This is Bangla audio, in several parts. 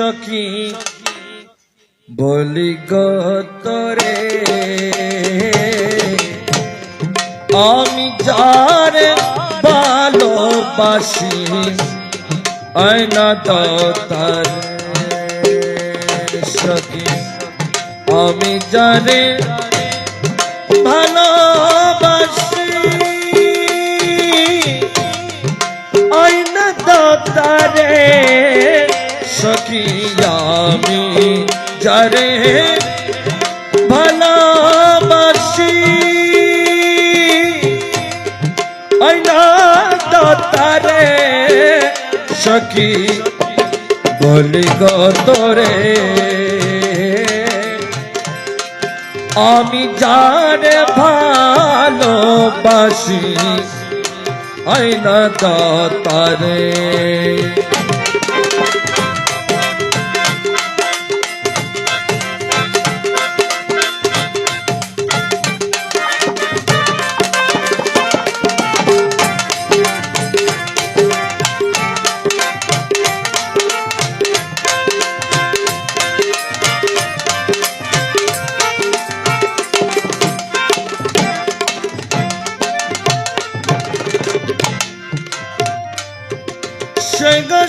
সখী বলি গতরে তোরে আমি যার ভালোবাসি আয়না তার সখী আমি যারে যারে ভালোবাসি আয়না তো তারে সখী বলি গো আমি যারে ভালোবাসি আয়না তো তারে।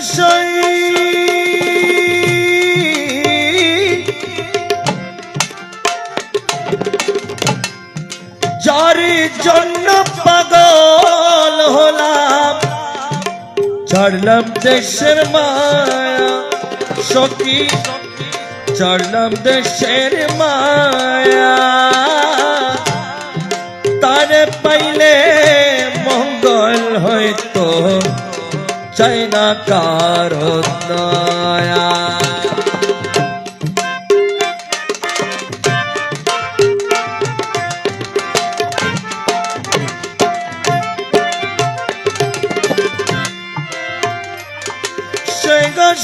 সে গোসাই যার জন্য পাগল হলাম ছাড়লাম দেশের মায়া, সখী ছাড়লাম দেশের মায়া। তারে পাইলে মঙ্গল হয়তো চাই না কারও দয়া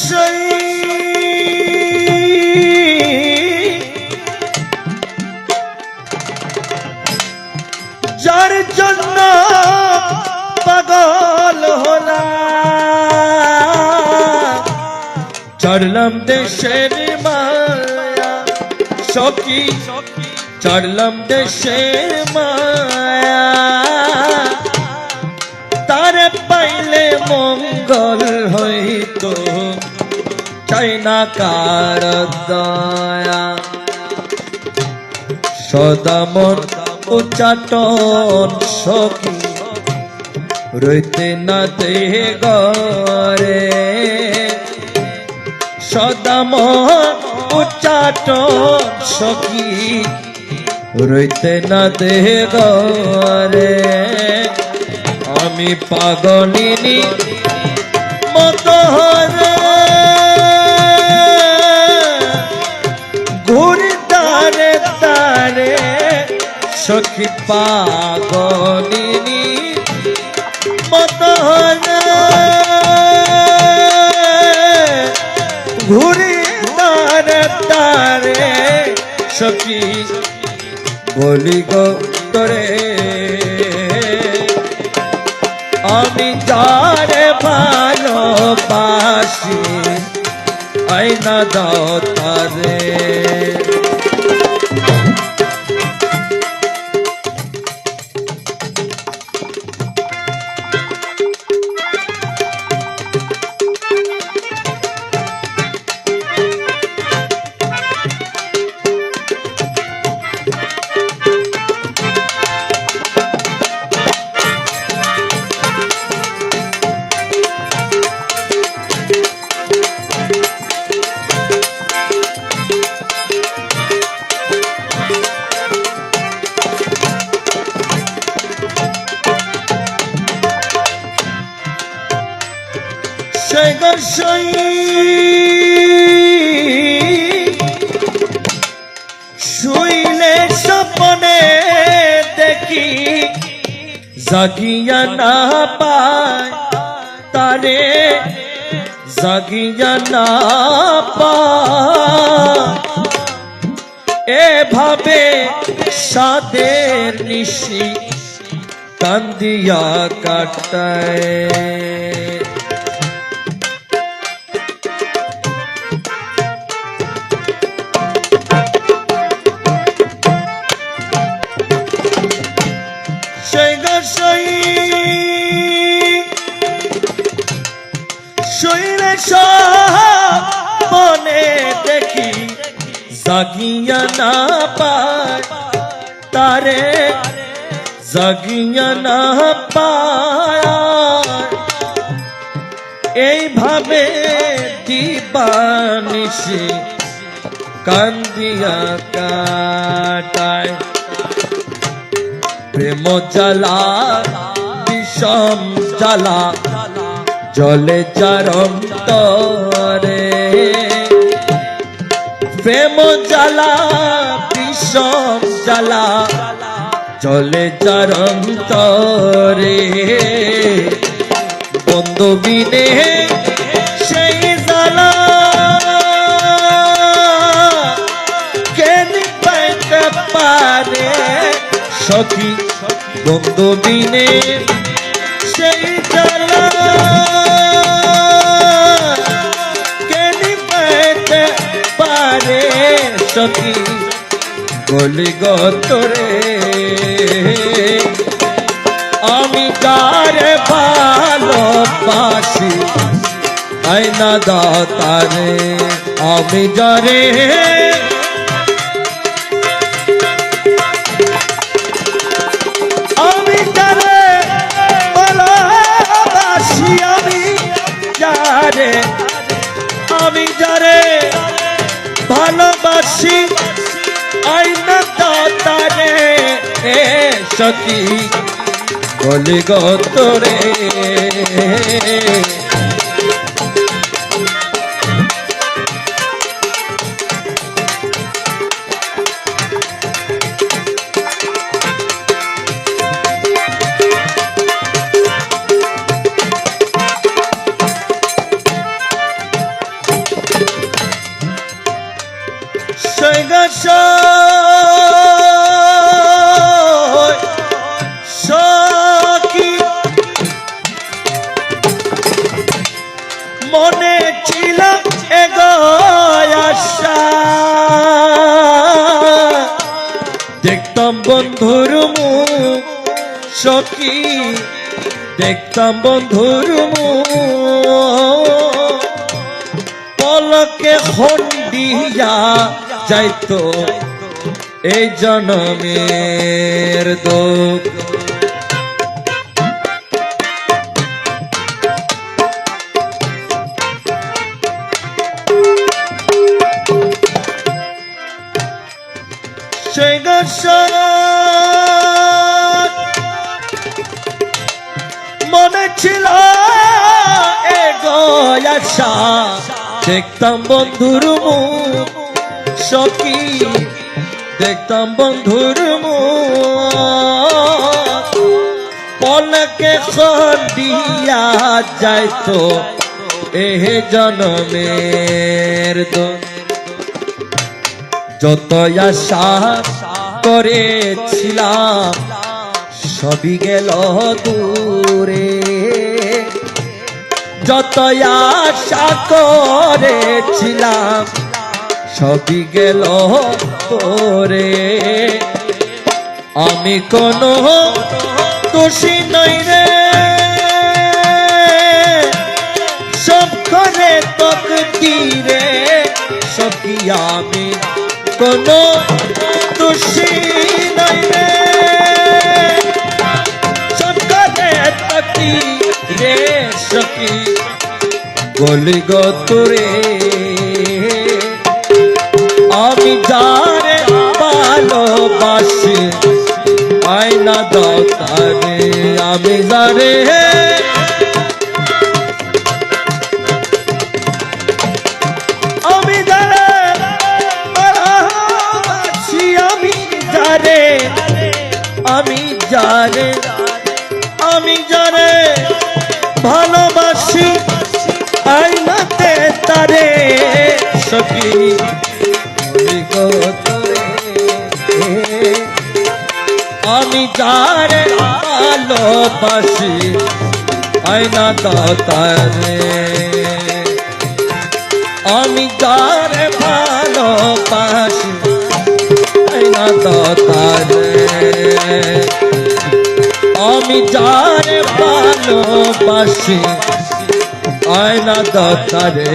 সেই চড়লাম দেশের মায়া, সখী চড়লাম দেশের মায়া। তারে পাইলে মঙ্গল হইতো, চাই না কার দয়া। সদামন উচ্চাটন সখী, রইতে না দে গরে সদামন উচ্চাটন সখী। রইতে না দে গরে আমি পাগলিনী মতো ঘুরি তারে তারে তারে সখী বলি গো তোরে। আমি যারে ভালোবাসি আইনা দাও তারে। জাগিয়া না পায় তারে জাগিয়া না পাভাবে সাদের নিশি কান্দিয়া কাটায়। মনে দেখি জাগিয়া না পায় তারে জাগিয়া না পায় এইভাবে দিবানিসি কান্দিয়া কাটায়। প্রেম জ্বালা, বিষম জ্বালা, জলে চরম তরে। প্রেম জ্বালা, বিষম জ্বালা, জলে চরম তরে। বন্ধু বিনে সখী বন্ধু বিনে সেই পাইতে পারে সখী? গলি গতরে আমি কারে ভালোবাসি? আইনা দাতারে আমি যারে যারে ভালোবাসি আইনা দাতারে এ সখী বলি গতরে সখী দেখতাম বন্ধুর পলকে হন্ডিয়া যাইতো এই জনমের দুঃখ। সেই ছিল দেখতাম বন্ধুর মুখ সখী। দেখতাম বন্ধুর পলকে দিয়া যাইতো এহ জনমের দোষ যত আশা করেছিলাম, সবই গেল দূরে। যত আশা করেছিলাম, সবই গেল তোরে আমি কোনো দোষী নই রে। সব করে তকদিরে সখী আমি কোনো দোষী নই রে। সব করে সখী গলি গতরে আমি যারে ভালোবাসি, আয়না আমি যারে আমি যারে ভালোবাসি, আমি যারে আমি যারে তোরে, আমি যারে ভালোবাসি আইনা তারে। আমি যারে ভালোবাসি আইনা তারে। আমি যারে ভালোবাসি আয়না দতারে